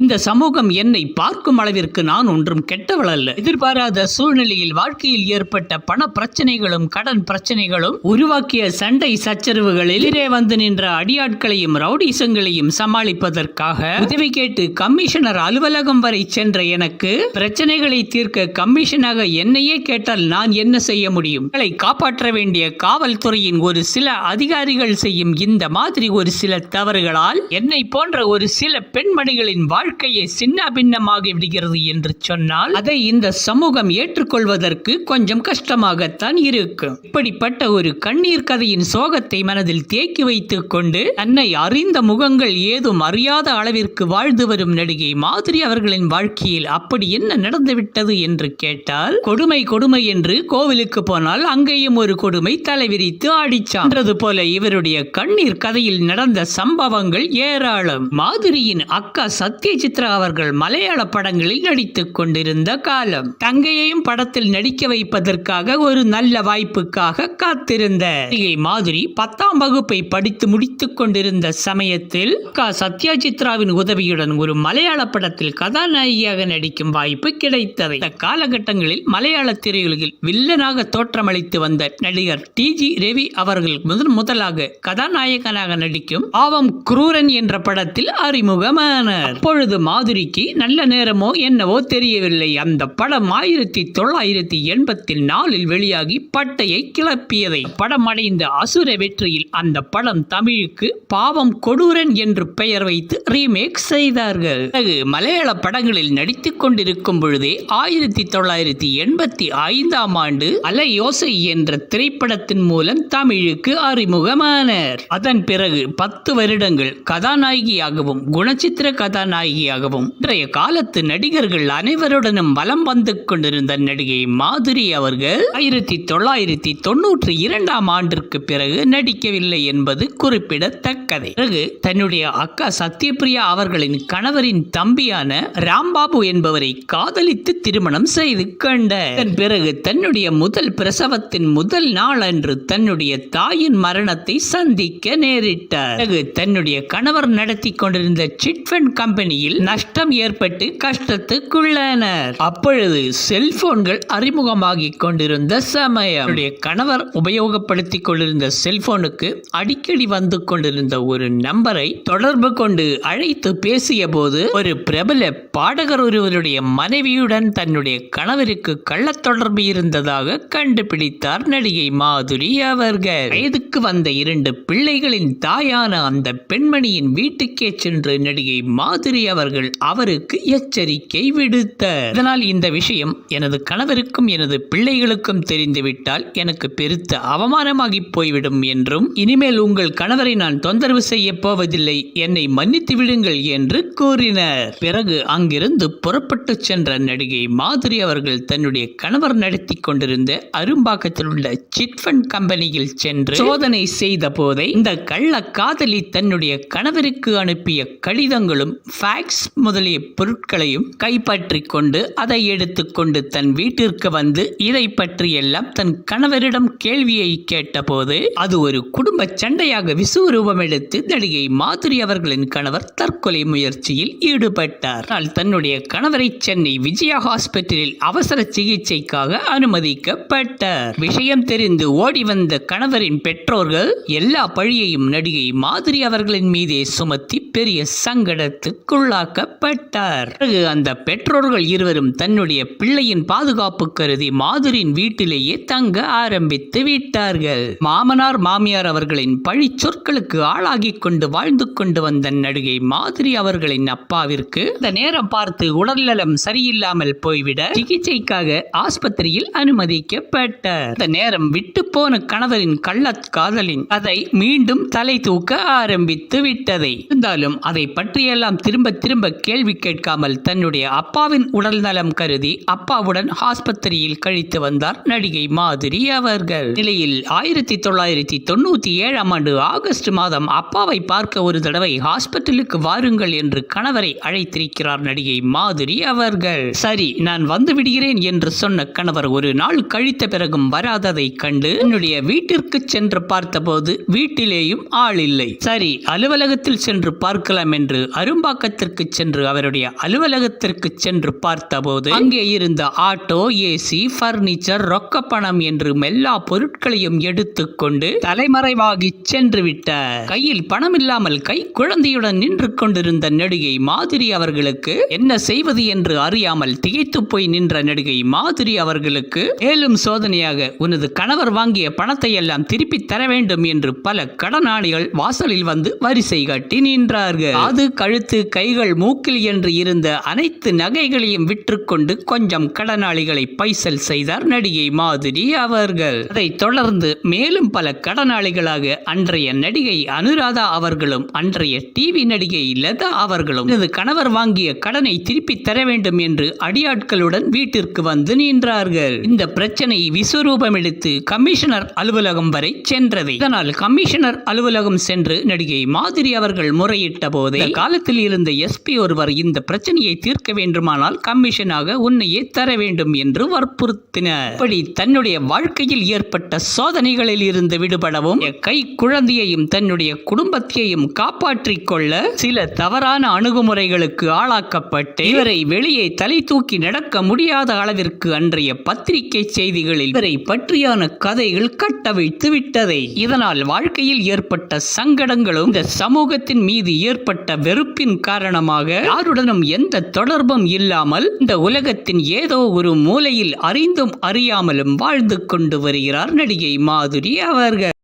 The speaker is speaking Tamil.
இந்த சமூகம் என்னை பார்க்கும் அளவிற்கு நான் ஒன்றும் கெட்டவள் அல்ல. எதிர்பாராத சூழ்நிலையில் வாழ்க்கையில் ஏற்பட்ட பண பிரச்சனைகளும் கடன் பிரச்சனைகளும் உருவாக்கிய சண்டை சச்சரவுகள் எதிரே வந்து நின்ற அடியாட்களையும் ரவுடிசங்களையும் சமாளிப்பதற்காக உதவி கேட்டு கமிஷனர் அலுவலகம் வரை சென்ற எனக்கு பிரச்சனைகளை தீர்க்க கமிஷனாக என்னையே கேட்டால் நான் என்ன செய்ய முடியும்? களை காப்பாற்ற வேண்டிய காவல்துறையின் ஒரு சில அதிகாரிகள் செய்யும் இந்த மாதிரி ஒரு சில தவறுகளால் என்னை போன்ற ஒரு சில பெண்மணிகளின் வாழ்க்கையை சின்ன பின்னமாகி விடுகிறது என்று சொன்னால் அதை இந்த சமூகம் ஏற்றுக்கொள்வதற்கு கொஞ்சம் கஷ்டமாகத்தான் இருக்கும். இப்படிப்பட்ட ஒரு கண்ணீர் கதையின் சோகத்தை மனதில் தேக்கி வைத்துக் கொண்டு தன்னை அறிந்த முகங்கள் ஏதும் அறியாத அளவிற்கு வாழ்ந்து வரும் நடிகை மாதிரி அவர்களின் வாழ்க்கையில் அப்படி என்ன நடந்துவிட்டது என்று கேட்டால் கொடுமை கொடுமை என்று கோவிலுக்கு போனால் அங்கேயும் ஒரு கொடுமை தலைவிரித்து ஆடிச்சான்றது போல இவருடைய கண்ணீர் கதையில் நடந்த சம்பவங்கள் ஏராளம். மாதிரியின் அக்கா சித்ரா அவர்கள் மலையாள படங்களில் நடித்துக் கொண்டிருந்த காலம். தங்கையையும் படத்தில் நடிக்க வைப்பதற்காக ஒரு நல்ல வாய்ப்புக்காக காத்திருந்த நடிகை மாதிரி பத்தாம் வகுப்பை படித்து முடித்துக் கொண்டிருந்த சமயத்தில் சத்யா சித்ராவின் உதவியுடன் ஒரு மலையாள படத்தில் கதாநாயகியாக நடிக்கும் வாய்ப்பு கிடைத்தது. இந்த காலகட்டங்களில் மலையாள திரையுலகில் வில்லனாக தோற்றமளித்து வந்த நடிகர் டி. ஜி. ரவி அவர்கள் முதன் முதலாக கதாநாயகனாக நடிக்கும் ஆவம் குரூரன் என்ற படத்தில் அறிமுகமானார். அப்பொழுது மாதிரிக்கு நல்ல நேரமோ என்னவோ தெரியவில்லை. அந்த படம் ஆயிரத்தி தொள்ளாயிரத்தி எண்பத்தி நாலில் வெளியாகி பட்டையை கிளப்பியதை. படம் அடைந்த அசுர வெற்றியில் அந்த படம் தமிழுக்கு பாவம் கொடூரன் என்று பெயர் வைத்து ரீமேக் செய்தார்கள். பிறகு மலையாள படங்களில் நடித்துக் கொண்டிருக்கும் பொழுதே ஆயிரத்தி தொள்ளாயிரத்தி எண்பத்தி ஐந்தாம் ஆண்டு அலையோசை என்ற திரைப்படத்தின் மூலம் தமிழுக்கு அறிமுகமானார். அதன் பிறகு பத்து வருடங்கள் கதாநாயகியாகவும் குணச்சித்திர கதாநாயகி நடிகையாகவும் இன்றைய காலத்து நடிகர்கள் அனைவருடனும் வலம் வந்து கொண்டிருந்த நடிகை மாதிரி அவர்கள் ஆயிரத்தி தொள்ளாயிரத்தி தொன்னூற்றி இரண்டாம் ஆண்டிற்கு பிறகு நடிக்கவில்லை என்பது குறிப்பிடத்தக்கது. பிறகு தன்னுடைய அக்கா சத்யபிரியா அவர்களின் கணவரின் தம்பியான ராம்பாபு என்பவரை காதலித்து திருமணம் செய்து கொண்ட அதன் பிறகு தன்னுடைய முதல் பிரசவத்தின் முதல் நாள் அன்று தன்னுடைய தாயின் மரணத்தை சந்திக்க நேரிட்டார். பிறகு தன்னுடைய கணவர் நடத்தி கொண்டிருந்த சிட்ஃபண்ட் கம்பெனி கம்பெனியில் நஷ்டம் ஏற்பட்டு கஷ்டத்துக்குள்ளனர். அப்பொழுது செல்போன்கள் அறிமுகமாகிக் கொண்டிருந்த சமயம். கணவர் உபயோகப்படுத்திக் கொண்டிருந்த செல்போனுக்கு அடிக்கடி வந்து கொண்டிருந்த ஒரு நம்பரை தொடர்பு கொண்டு அழைத்து பேசிய போது ஒரு பிரபல பாடகர் ஒருவருடைய மனைவியுடன் தன்னுடைய கணவருக்கு கள்ள தொடர்பு இருந்ததாக கண்டுபிடித்தார் நடிகை மாதுரி அவர்கள். வயதுக்கு வந்த இரண்டு பிள்ளைகளின் தாயான அந்த பெண்மணியின் வீட்டுக்கே சென்று நடிகை மாதுரி அவர்கள் அவருக்கு எச்சரிக்கை விடுத்தார். இதனால் இந்த விஷயம் எனது கணவருக்கும் எனது பிள்ளைகளுக்கும் தெரிந்துவிட்டால் எனக்கு பெருத்த அவமானமாகி போய்விடும் என்றும் இனிமேல் உங்கள் கணவரை நான் தொந்தரவு செய்ய போவதில்லை என்னை மன்னித்து விடுங்கள் என்று கூறினர். பிறகு அங்கிருந்து புறப்பட்டு சென்ற நடிகை மாதிரி அவர்கள் தன்னுடைய கணவர் நடத்தி கொண்டிருந்த அரும்பாக்கத்தில் உள்ள சிட்ஃபண்ட் கம்பெனியில் சென்று சோதனை செய்த போதே இந்த கள்ள காதலி தன்னுடைய கணவருக்கு அனுப்பிய கடிதங்களும் ஃபேக்ஸ் முதலிய பொருட்களையும் கைப்பற்றி கொண்டு அதை எடுத்துக்கொண்டு தன் வீட்டிற்கு வந்து இதை பற்றியெல்லாம் தன் கணவரிடம் கேள்வியை கேட்டபோது அது ஒரு குடும்ப சண்டையாக விசுவரூபம் எடுத்து நடிகை மாதுரி அவர்களின் கணவர் தற்கொலை முயற்சியில் ஈடுபட்டார். ஆனால் தன்னுடைய கணவரை சென்னை விஜயா ஹாஸ்பிட்டலில் அவசர சிகிச்சைக்காக அனுமதிக்கப்பட்டார். விஷயம் தெரிந்து ஓடி வந்த கணவரின் பெற்றோர்கள் எல்லா பழியையும் நடிகை மாதிரி அவர்களின் மீதே சுமத்தி பெரிய சங்கடத்துக்குள் பொருளாக்கப்பட்டார். பிறகு அந்த பெற்றோர்கள் இருவரும் தன்னுடைய பிள்ளையின் பாதுகாப்பு கருதி மாதிரியின் வீட்டிலேயே தங்க ஆரம்பித்து விட்டார்கள். மாமனார் மாமியார் அவர்களின் பழி சொற்களுக்கு ஆளாகி கொண்டு வாழ்ந்து கொண்டு வந்த நடிகை மாதிரி அவர்களின் அப்பாவிற்கு இந்த நேரம் பார்த்து உடல்நலம் சரியில்லாமல் போய்விட சிகிச்சைக்காக ஆஸ்பத்திரியில் அனுமதிக்கப்பட்டார். அந்த நேரம் விட்டு போன கணவரின் கள்ள காதலின் அதை மீண்டும் தலை தூக்க ஆரம்பித்து விட்டதை. இருந்தாலும் அதை பற்றியெல்லாம் திரும்ப திரும்ப கேள்வி கேட்காமல் தன்னுடைய அப்பாவின் உடல் நலம் கருதி அப்பாவுடன் ஆஸ்பத்திரியில் கழித்து வந்தார் நடிகை மாதிரி அவர்கள். நிலையில் ஆயிரத்தி தொள்ளாயிரத்தி தொண்ணூத்தி ஏழாம் ஆண்டு ஆகஸ்ட் மாதம் அப்பாவை பார்க்க ஒரு தடவை ஹாஸ்பிட்டலுக்கு வாருங்கள் என்று கணவரை அழைத்திருக்கிறார் நடிகை மாதிரி அவர்கள். சரி நான் வந்து விடுகிறேன் என்று சொன்ன கணவர் ஒரு நாள் கழித்த பிறகும் வராததை கண்டு என்னுடைய வீட்டிற்கு சென்று பார்த்தபோது வீட்டிலேயும் ஆள் இல்லை. சரி அலுவலகத்தில் சென்று பார்க்கலாம் என்று அரும்பாக்கத்தில் அலுவலகத்திற்கு சென்று அவருடைய அலுவலகத்திற்கு சென்று பார்த்தபோது அங்கே இருந்த ஆட்டோ ஏசி பர்னிச்சர் ரொக்க பணம் என்று எல்லா பொருட்களையும் எடுத்துக்கொண்டு தலைமறைவாகி சென்று விட்டார். கையில் பணம் இல்லாமல் கை குழந்தையுடன் நின்று கொண்டிருந்த நடிகை மாதிரி அவர்களுக்கு என்ன செய்வது என்று அறியாமல் திகைத்து போய் நின்ற நடிகை மாதிரி அவர்களுக்கு மேலும் சோதனையாக உனது கணவர் வாங்கிய பணத்தை எல்லாம் திருப்பி தர வேண்டும் என்று பல கடனாளிகள் வாசலில் வந்து வரிசை கட்டி நின்றார்கள். அது கழுத்து கைகள் மூக்கில் என்று இருந்த அனைத்து நகைகளையும் விற்றுக்கொண்டு கொஞ்சம் கடனாளிகளை பைசல் செய்தார் நடிகை மாதிரி அவர்கள். அதைத் தொடர்ந்து மேலும் பல கடனாளிகளாக அன்றைய நடிகை அனுராதா அவர்களும் அன்றைய டிவி நடிகை லதா அவர்களும் எனது கணவர் வாங்கிய கடனை திருப்பி தர வேண்டும் என்று அடியாட்களுடன் வீட்டிற்கு வந்து நின்றார்கள். இந்த பிரச்சனை விஸ்வரூபம் எடுத்து கமிஷனர் அலுவலகம் வரை சென்றது. இதனால் கமிஷனர் அலுவலகம் சென்று நடிகை மாதிரி அவர்கள் முறையிட்ட போதே காலத்தில் இருந்த எஸ்பி ஒருவர் இந்த பிரச்சனையை தீர்க்க வேண்டுமானால் கமிஷனாக உன்னையே தர வேண்டும் என்று வற்புறுத்தினர். இப்படி தன்னுடைய வாழ்க்கையில் ஏற்பட்ட சோதனைகளில் இருந்து விடுபடவும் கை குழந்தையையும் தன்னுடைய குடும்பத்தையும் காப்பாற்றிக் கொள்ள சில தவறான அணுகுமுறைகளுக்கு ஆளாக்கப்பட்டு இவரை வெளியே தலை தூக்கி நடக்க முடியாத அளவிற்கு அன்றைய பத்திரிகை செய்திகளில் இவரை பற்றியான கதைகள் கட்டவிழ்த்து விட்டதை இதனால் வாழ்க்கையில் ஏற்பட்ட சங்கடங்களும் இந்த சமூகத்தின் மீது ஏற்பட்ட வெறுப்பின் காரணமாக யாருடனும் எந்த தொடர்பும் இல்லாமல் இந்த உலகத்தின் ஏதோ ஒரு மூலையில் அறிந்தும் அறியாமலும் வாழ்ந்து கொண்டு வருகிறார் நடிகை மாதுரி அவர்கள்.